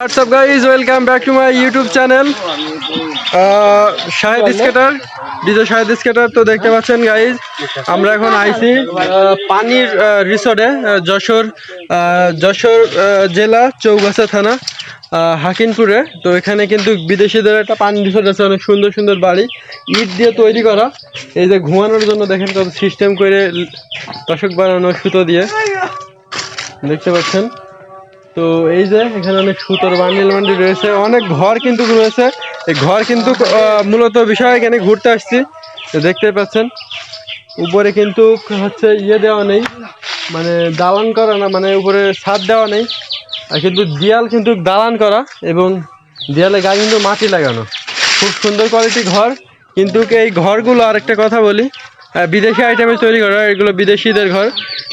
WhatsApp guys welcome back to my YouTube channel Shahed skater DJ Shahed skater তো দেখতে পাচ্ছেন guys আমরা এখন আইছি আহ, পানির রিসোর্টে যশোর আহ, যশোর আহ, জেলা চৌগাছা থানা আহ, হাকিমপুরে। তো এখানে কিন্তু বিদেশিদের একটা পানি রিসোর্ট আছে অনেক সুন্দর সুন্দর বাড়ি। ইট দিয়ে তৈরি করা। এই যে ঘুমানোর জন্য দেখেন সিস্টেম করে দশক বানানো সুতো দিয়ে। দেখতে পাচ্ছেন? তো এই যে, এখানে অনেক সুতোর বান্ডিল বান্ডিল রয়েছে। অনেক ঘর কিন্তু রয়েছে। এই ঘর কিন্তু মূলত বিষয় এখানে ঘুরতে আসছি। দেখতে পাচ্ছেন, উপরে কিন্তু হচ্ছে ইয়ে দেওয়া নেই। মানে দালান করা না মানে উপরে ছাদ দেওয়া নেই। আর কিন্তু দেয়াল কিন্তু দালান করা এবং দেয়ালে গায়ে কিন্তু মাটি লাগানো। খুব সুন্দর কোয়ালিটি ঘর। কিন্তু এই ঘরগুলো আরেকটা কথা বলি। বিদেশি আইটেমে তৈরি করা, এগুলো বিদেশিদের ঘর।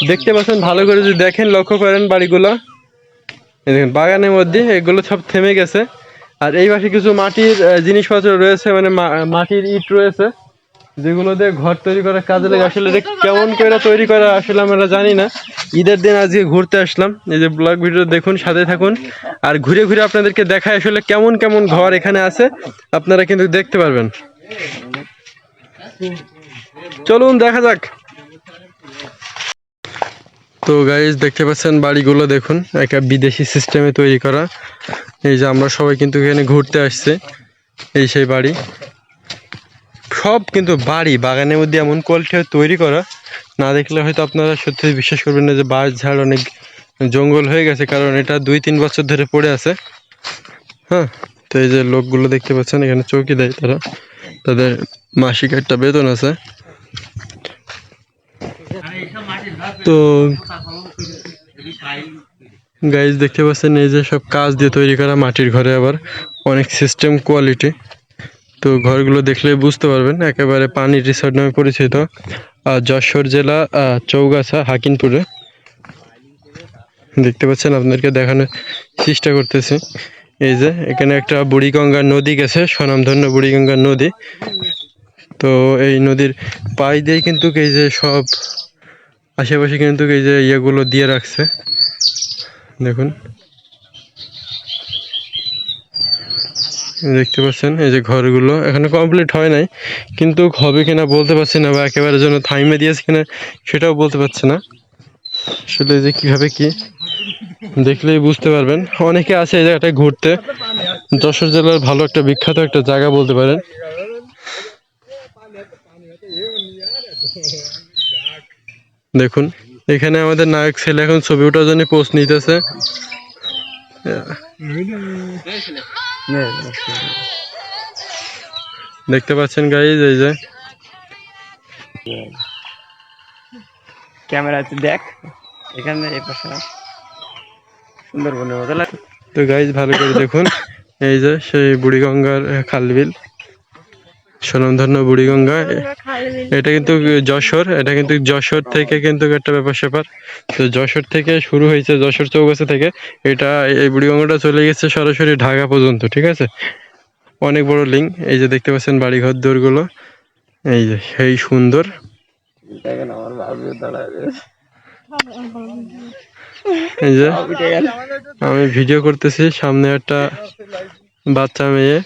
দেখতে পাচ্ছেন, ভালো করে যদি দেখেন, লক্ষ্য করেন বাড়িগুলো। দেখেন, বাগানের মধ্যে এগুলো সব থেমে গেছে। আর এই পাশে কিছু মাটির জিনিসপত্র রয়েছে মানে মাটির ইট রয়েছে, যেগুলো দিয়ে ঘর তৈরি করার কাজে লাগে। আসলে কেমন করে তৈরি করা, আসলে আমরা জানি না। ঈদের দিন আজকে ঘুরতে আসলাম। এই যে ব্লগ ভিডিও দেখুন, সাথে থাকুন। আর ঘুরে ঘুরে আপনাদেরকে দেখায় আসলে কেমন কেমন ঘর এখানে আছে, আপনারা কিন্তু দেখতে পারবেন। চলুন, দেখা যাক। তো গাইজ দেখতে পাচ্ছেন বাড়িগুলো দেখুন, একটা বিদেশি সিস্টেমে তৈরি করা। এই যে আমরা সবাই কিন্তু এখানে ঘুরতে আসছে, এই সেই বাড়ি। সব কিন্তু বাড়ি, বাগানের মধ্যে এমন কোয়ালিটি তৈরি করা। না দেখলে হয়তো আপনারা সত্যি বিশ্বাস করবেন না যে বাঁশ, ঝাড় অনেক জঙ্গল হয়ে গেছে, কারণ এটা দুই তিন বছর ধরে পড়ে আছে। হ্যাঁ তো এই যে লোকগুলো দেখতে পাচ্ছেন, এখানে চৌকি দেয় তারা। তাদের মাসিক একটা বেতন আছে। তো গাইজ দেখতে পাচ্ছেন এই যে সব কাজ দিয়ে তৈরি করা মাটির ঘরে আবার অনেক সিস্টেম কোয়ালিটি তো ঘরগুলো দেখলে বুঝতে পারবেন একেবারে পানি রিসোর্ট নামে পরিচিত। আর যশোর জেলা চৌগাছা হাকিমপুরে। দেখতে পাচ্ছেন আপনাদেরকে দেখানোর চেষ্টা করতেছি। এই যে এখানে একটা বুড়িগঙ্গা নদী গেছে স্বনামধন্য বুড়িগঙ্গা নদী। তো এই নদীর পাশ দিয়ে কিন্তু এই যে সব আশেপাশে কিন্তু এই যে ইয়েগুলো দিয়ে রাখছে। দেখুন। দেখতে পাচ্ছেন, এই যে ঘরগুলো এখানে কমপ্লিট হয় নাই, কিন্তু হবে কিনা বলতে পারছি না বা একেবারে জন্য থাইমে দিয়েছে কিনা সেটাও বলতে পারছি না। আসলে যে কীভাবে কি দেখলেই বুঝতে পারবেন। অনেকে আছে এই জায়গাটায় ঘুরতে। যশোর জেলার ভালো একটা বিখ্যাত একটা জায়গা বলতে পারেন। দেখুন এখানে আমাদের নায়ক ছেলে এখন ছবি ওঠার জন্য পোস্ট নিতেছে। দেখতে পাচ্ছেন গাইজ এই যে। ক্যামেরাতে দেখ। এখানে এই পাশে সুন্দরবনের মতো তো গাইজ ভালো করে দেখুন এই যে সেই বুড়িগঙ্গার খালবিল স্বনামধন্য বুড়িগঙ্গা এটা কিন্তু যশোর এটা কিন্তু যশোর থেকে কিন্তু একটা ব্যাপার স্যাপার তো যশোর থেকে শুরু হয়েছে যশোর চৌগাছা থেকে এটা এই বুড়িগঙ্গাটা চলে গেছে সরাসরি ঢাকা পর্যন্ত ঠিক আছে অনেক বড় লিঙ্ক এই যে দেখতে পাচ্ছেন বাড়িঘর দৌড়গুলো এই যে সেই সুন্দর এই যে আমি ভিডিও করতেছি সামনে একটা বাচ্চা মেয়ে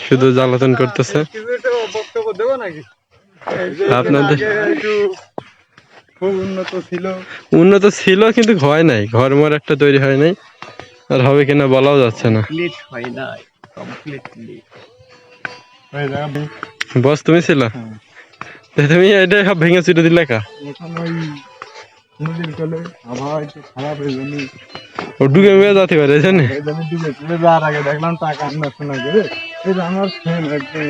শুধু জ্বালাতন করতেছে বক্তব্য দেবো নাকি? আপনাদের খুব উন্নত ছিল। উন্নত ছিল কিন্তু হয় নাই। ঘর মর একটা তৈরি হয় নাই। আর হবে কিনা বলাও যাচ্ছে না। কমপ্লিট হয় না কমপ্লিটলি বস তুমি ছিল? তুমি এটা সব ভেঙে চুটে দিলে কা? ও ডুবে মেয়ে যেতে পারে জানে ডুবে যাওয়ার আগে দেখলাম টাকা শোনা করে এই আমার ফ্যান একদম